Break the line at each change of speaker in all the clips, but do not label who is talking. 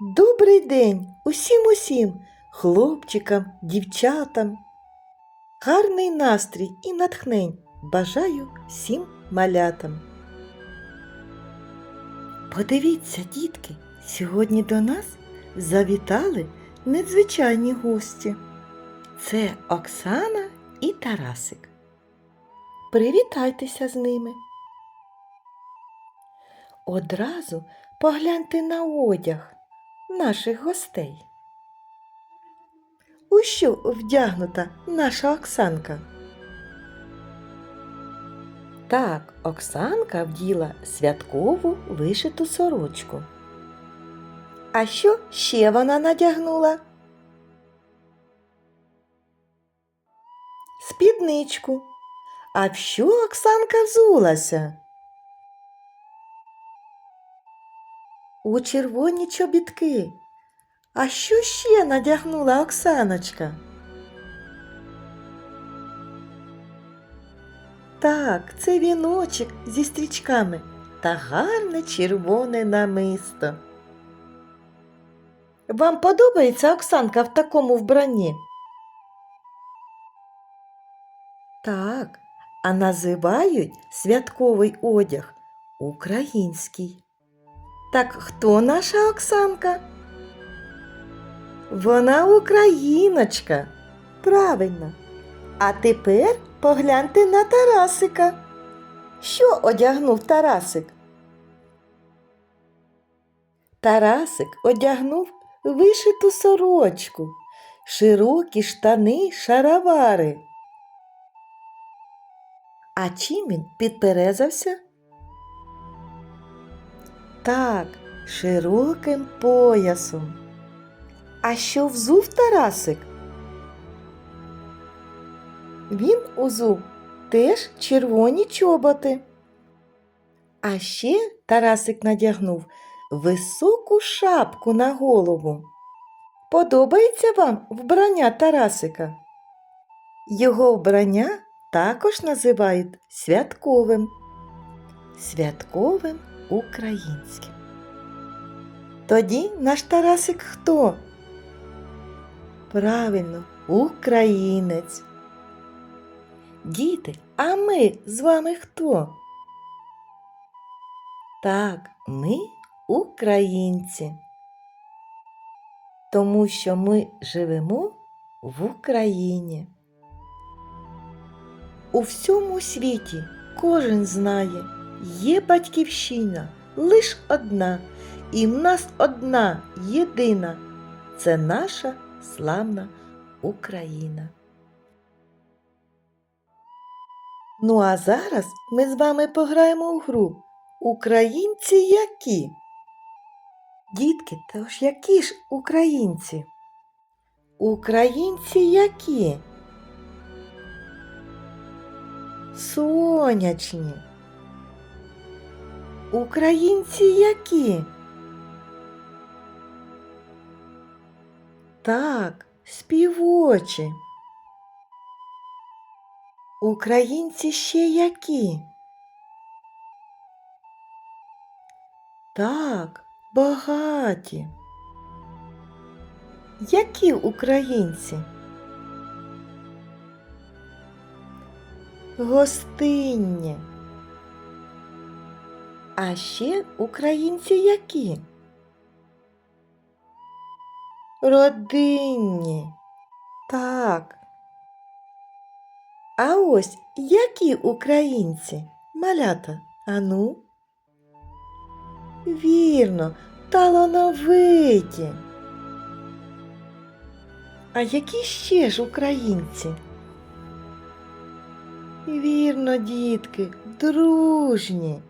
Добрий день усім усім, хлопчикам, дівчатам. Гарний настрій і натхнень бажаю всім малятам. Подивіться, дітки, сьогодні до нас завітали незвичайні гості. Це Оксана і Тарасик. Привітайтеся з ними. Одразу погляньте на одяг наших гостей. У що вдягнута наша Оксанка? Так, Оксанка вділа святкову вишиту сорочку. А що ще вона надягнула? Спідничку. А в що Оксанка взулася? У червоні чобітки. А що ще надягнула Оксаночка? Так, це віночок зі стрічками та гарне червоне намисто. Вам подобається Оксанка в такому вбранні? Так, а називають святковий одяг український. Так хто наша Оксанка? Вона україночка. Правильно. А тепер погляньте на Тарасика. Що одягнув Тарасик? Тарасик одягнув вишиту сорочку, широкі штани, шаровари. А чим він підперезався? Так, широким поясом. А що взув Тарасик? Він узув теж червоні чоботи. А ще Тарасик надягнув високу шапку на голову. Подобається вам вбрання Тарасика? Його вбрання також називають святковим. Святковим українським. Тоді наш Тарасик хто? Правильно, українець. Діти, а ми з вами хто? Так, ми українці. Тому що ми живемо в Україні. У всьому світі кожен знає, є батьківщина лиш одна, і в нас одна єдина це наша славна Україна. Ну а зараз ми з вами пограємо у гру Українці які? Дітки, то ж які ж українці? Українці які? Сонячні. Українці які? Так, співочі. Українці ще які? Так, багаті. Які українці? Гостинні. А ще українці які? Родинні. Так. А ось які українці? Малята, ану? Вірно, талановиті. А які ще ж українці? Вірно, дітки, дружні.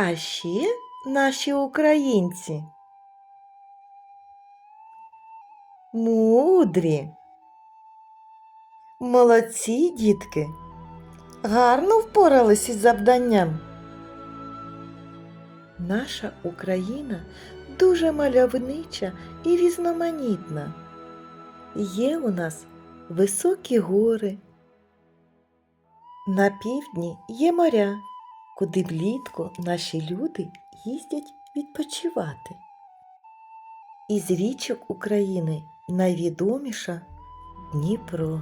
А ще наші українці. Мудрі. Молодці, дітки. Гарно впоралися із завданням. Наша Україна дуже мальовнича і різноманітна. Є у нас високі гори. На півдні є моря, куди влітку наші люди їздять відпочивати. Із річок України найвідоміша Дніпро,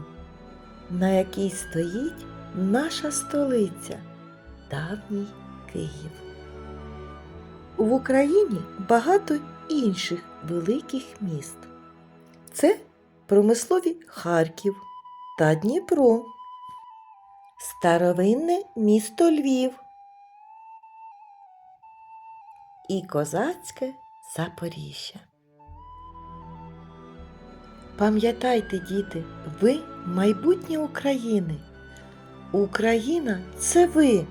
на якій стоїть наша столиця, давній Київ. В Україні багато інших великих міст. Це промислові Харків та Дніпро, старовинне місто Львів і козацьке Запоріжжя. Пам'ятайте, діти, ви майбутнє України. Україна це ви.